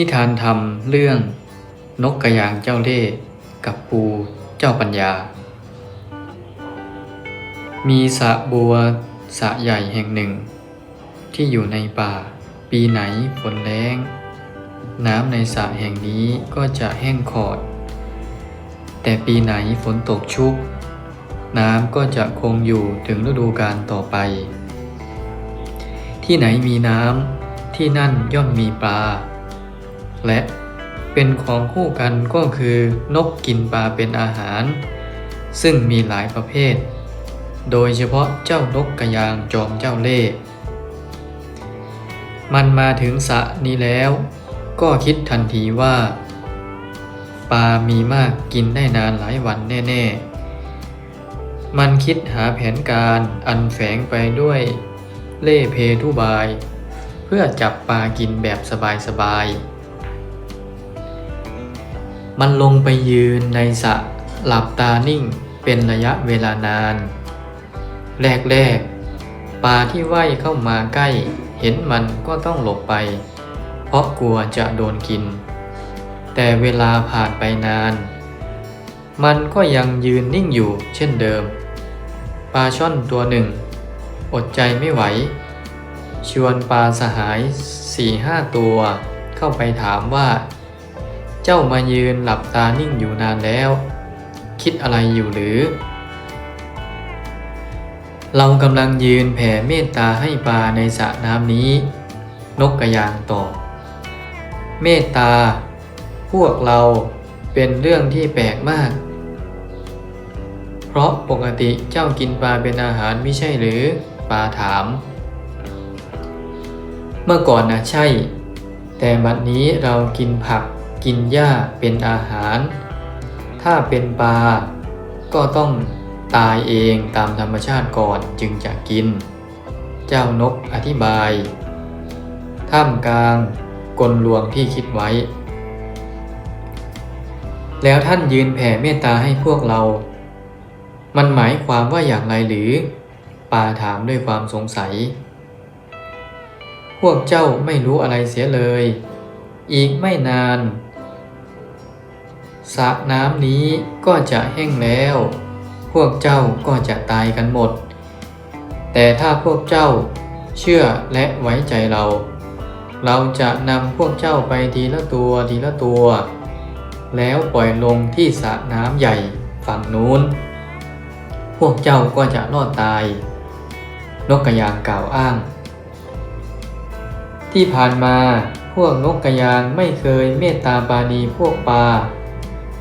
นิทานธรรมเรื่อง นกกระยางเจ้าเล่ห์กับปูเจ้าปัญญา มีสระบัวสระใหญ่แห่งหนึ่ง ที่อยู่ในป่า ปีไหนฝนแล้ง น้ำในสระแห่งนี้ก็จะแห้งขอด แต่ปีไหนฝนตกชุก น้ำก็จะคงอยู่ถึงฤดูกาลต่อไป ที่ไหนมีน้ำที่นั่นย่อมมีปลา และเป็นของคู่กันก็คือนกกินปลาเป็นอาหาร ซึ่งมีหลายประเภท โดยเฉพาะเจ้านกกระยางจอมเจ้าเล่ห์มันมาถึงสะนี้แล้ว ก็คิดทันทีว่า ปลามีมากกินได้นานหลายวันแน่ ๆ มันคิดหาแผนการอันแฝงไปด้วยเล่ห์เพทุบาย เพื่อจับปลากินแบบสบายๆ มันลงไปยืนในสระหลับตานิ่งเป็นระยะเวลานาน แรกๆปลาที่ว่ายเข้ามาใกล้เห็นมันก็ต้องหลบไป เพราะกลัวจะโดนกิน แต่เวลาผ่านไปนาน มันก็ยังยืนนิ่งอยู่เช่นเดิม ปลาช่อนตัวหนึ่ง อดใจไม่ไหว ชวนปลาสหายสี่ห้าตัวเข้าไปถามว่า เจ้ามายืนหลับตานิ่งอยู่นานแล้ว คิดอะไรอยู่หรือ เรากำลังยืนแผ่เมตตาให้ปลาในสระน้ำนี้ นกกระยางตอบเมตตา พวกเราเป็นเรื่องที่แปลกมาก เพราะปกติเจ้ากินปลาเป็นอาหารไม่ใช่หรือ ปลาถาม เมื่อก่อนนะใช่ แต่บัดนี้เรากินผัก กินหญ้าเป็นอาหาร ถ้าเป็นปลาก็ต้องตายเองตามธรรมชาติก่อนจึงจะกิน เจ้านกอธิบาย ท่ามกลางกลลวงที่คิดไว้ แล้วท่านยืนแผ่เมตตาให้พวกเรา มันหมายความว่าอย่างไรหรือปาถามด้วยความสงสัย พวกเจ้าไม่รู้อะไรเสียเลย อีกไม่นาน สระน้ำนี้ก็จะแห้งแล้ว พวกเจ้าก็จะตายกันหมด แต่ถ้าพวกเจ้าเชื่อและไว้ใจเรา เราจะนำพวกเจ้าไปทีละตัวทีละตัว แล้วปล่อยลงที่สระน้ำใหญ่ฝั่งนู้น พวกเจ้าก็จะรอดตาย นกกระยางกล่าวอ้าง ที่ผ่านมาพวกนกกระยางไม่เคยเมตตาปาณีพวกปลา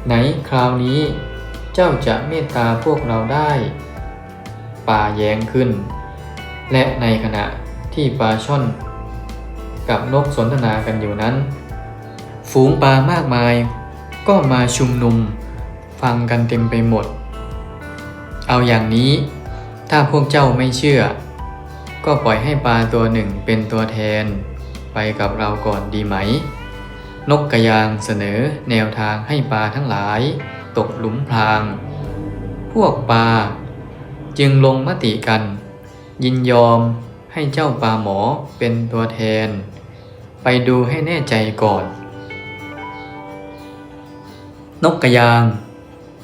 ไหนคราวนี้ เจ้าจะเมตตาพวกเราได้ปลาแย้งขึ้น และในขณะที่ปลาช่อน กับนกสนทนากันอยู่นั้น ฝูงปลามากมาย ก็มาชุมนุม ฟังกันเต็มไปหมด เอาอย่างนี้ ถ้าพวกเจ้าไม่เชื่อ ก็ปล่อยให้ปลาตัวหนึ่งเป็นตัวแทน ไปกับเราก่อนดีไหม นกกระยางเสนอแนวทางให้ปลาทั้งหลาย ตกหลุมพราง พวกปลาจึงลงมติกัน ยินยอมให้เจ้าปลาหมอเป็นตัวแทน ไปดูให้แน่ใจก่อน นกกระยาง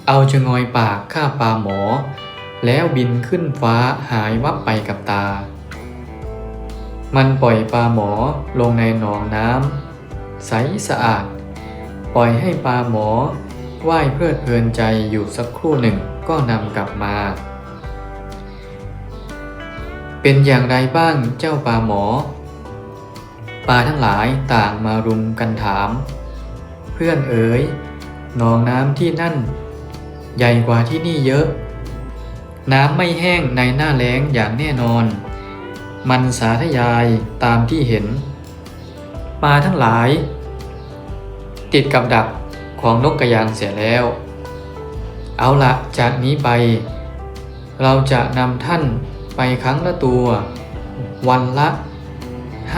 เอาชะงอยปากฆ่าปลาหมอ แล้วบินขึ้นฟ้าหายวับไปกับตา มันปล่อยปลาหมอลงในหนองน้ำ ใสสะอาด ปล่อยให้ปลาหมอว่ายเพลิดเพลินใจอยู่สักครู่หนึ่งก็นำกลับมา เป็นอย่างไรบ้างเจ้าปลาหมอ ปลาทั้งหลายต่างมารุมกันถาม เพื่อนเอ๋ยหนองน้ำที่นั่น ใหญ่กว่าที่นี่เยอะ น้ำไม่แห้งในหน้าแล้งอย่างแน่นอน มันสาธยายตามที่เห็น ปลาทั้งหลาย ติดกับดักของนกกระยางเสียแล้ว เอาละจากนี้ไป เราจะนำท่านไปครั้งละตัว วันละ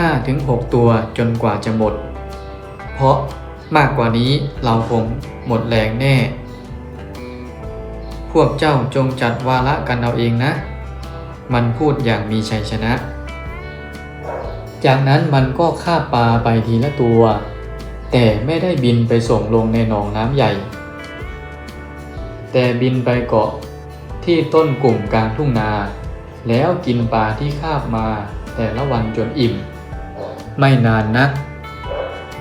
5-6 ตัวจนกว่าจะหมด เพราะมากกว่านี้เราคงหมดแรงแน่ พวกเจ้าจงจัดวาระกันเอาเองนะ มันพูดอย่างมีชัยชนะ จากนั้นมันก็ฆ่าปลาไปทีละตัว แต่ไม่ได้บินไปส่งลงในหนองน้ำใหญ่ แต่บินไปเกาะที่ต้นกลุ่มกลางทุ่งนา แล้วกินปลาที่คาบมาแต่ละวันจนอิ่ม ไม่นานนัก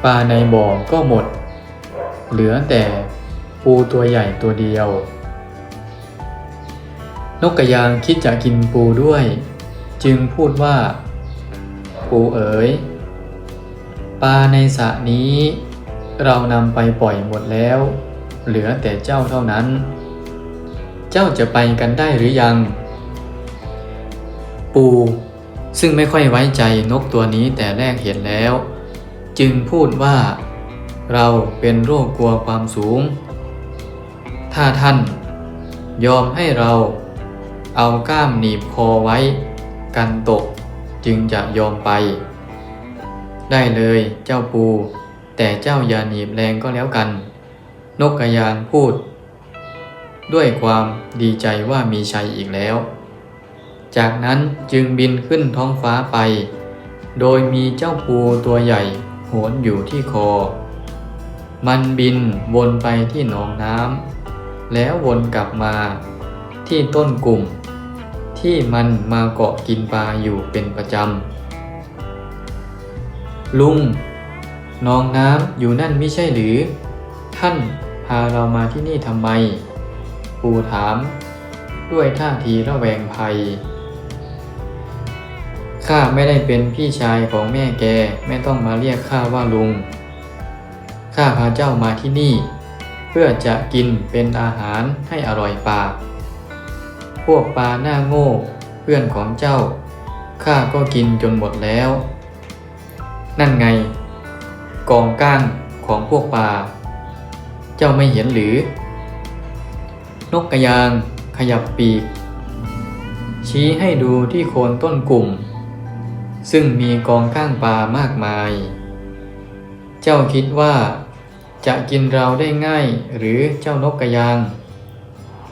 ปลาในบ่อก็หมด เหลือแต่ปูตัวใหญ่ตัวเดียว นกกระยางคิดจะกินปูด้วย จึงพูดว่า ปูเอ๋ย ปลาในสระนี้ เรานำไปปล่อยหมดแล้ว เหลือแต่เจ้าเท่านั้น เจ้าจะไปกันได้หรือยัง ปู ซึ่งไม่ค่อยไว้ใจนกตัวนี้แต่แรกเห็นแล้ว จึงพูดว่า เราเป็นโรคกลัวความสูง ถ้าท่าน ยอมให้เราเอาก้ามหนีบคอไว้ กันตกจึงจะยอมไป ได้เลยเจ้าปู แต่เจ้าอย่าหนีบแรงก็แล้วกัน นกกระยางพูด ด้วยความดีใจว่ามีชัยอีกแล้ว จากนั้นจึงบินขึ้นท้องฟ้าไป โดยมีเจ้าปูตัวใหญ่โหนอยู่ที่คอ มันบินวนไปที่หนองน้ำแล้ววนกลับมาที่ต้นกลุ่ม ที่มันมาเกาะกินปลาอยู่เป็นประจำ ลุงนองน้ำอยู่นั่นไม่ใช่หรือ ท่านพาเรามาที่นี่ทำไม ปูถาม ด้วยท่าทีระแวงภัย ข้าไม่ได้เป็นพี่ชายของแม่แก ไม่ต้องมาเรียกข้าว่าลุง ข้าพาเจ้ามาที่นี่ เพื่อจะกินเป็นอาหารให้อร่อยปาก พวกปลาหน้าโง่เพื่อนของเจ้า ข้าก็กินจนหมดแล้ว นั่นไง กองก้างของพวกปลา เจ้าไม่เห็นหรือ นกกระยางขยับปีก ชี้ให้ดูที่โคนต้นกลุ่ม ซึ่งมีกองก้างปลามากมาย เจ้าคิดว่าจะกินเราได้ง่ายหรือเจ้านกกระยาง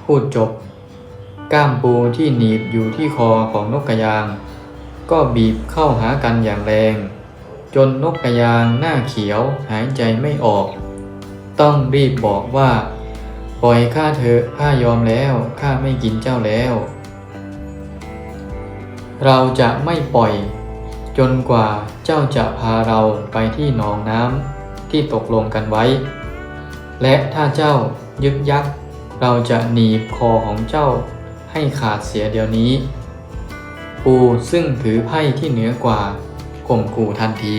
พูดจบ ก้ามปูที่หนีบอยู่ที่คอของนกกระยาง ก็บีบเข้าหากันอย่างแรง จนนกกระยางหน้าเขียวหายใจไม่ออก ต้องรีบบอกว่า ปล่อยข้าเถอะข้ายอมแล้วข้าไม่กินเจ้าแล้ว เราจะไม่ปล่อย จนกว่าเจ้าจะพาเราไปที่หนองน้ำที่ตกลงกันไว้ และถ้าเจ้ายึกยัก เราจะหนีบคอของเจ้าให้ขาดเสียเดี๋ยวนี้ ปูซึ่งถือไพ่ที่เหนือกว่า ข่มขู่ทันที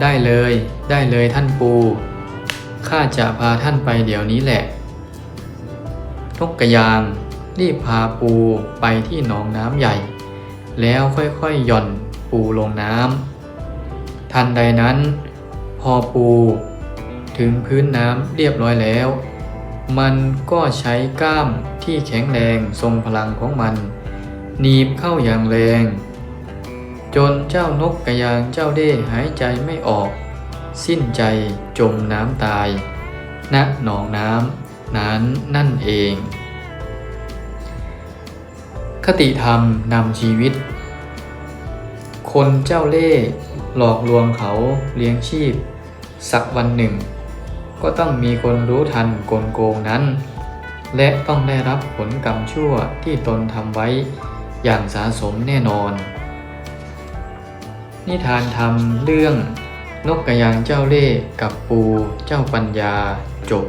ได้เลย ได้เลยท่านปูข้าจะพาท่านไปเดี๋ยวนี้แหละ นกกระยางรีบพาปูไปที่หนองน้ำใหญ่ แล้วค่อยๆหย่อนปูลงน้ำทันใดนั้น พอปูถึงพื้นน้ำเรียบร้อยแล้ว มันก็ใช้กล้ามที่แข็งแรงทรงพลังของมันหนีบเข้าอย่างแรง จนเจ้านกกระยางเจ้าเด้หายใจไม่ออก สิ้นใจจมน้ำตายณหนองน้ำนั้นนั่นเอง คติธรรมนำชีวิต คนเจ้าเล่ห์หลอกลวงเขาเลี้ยงชีพ สักวันหนึ่ง ก็ต้องมีคนรู้ทันกลโกงนั้น และต้องได้รับผลกรรมชั่วที่ตนทำไว้อย่างสาสมแน่นอน นิทานทำเรื่อง นกกระยางเจ้าเล่ห์กับปูเจ้าปัญญาจบ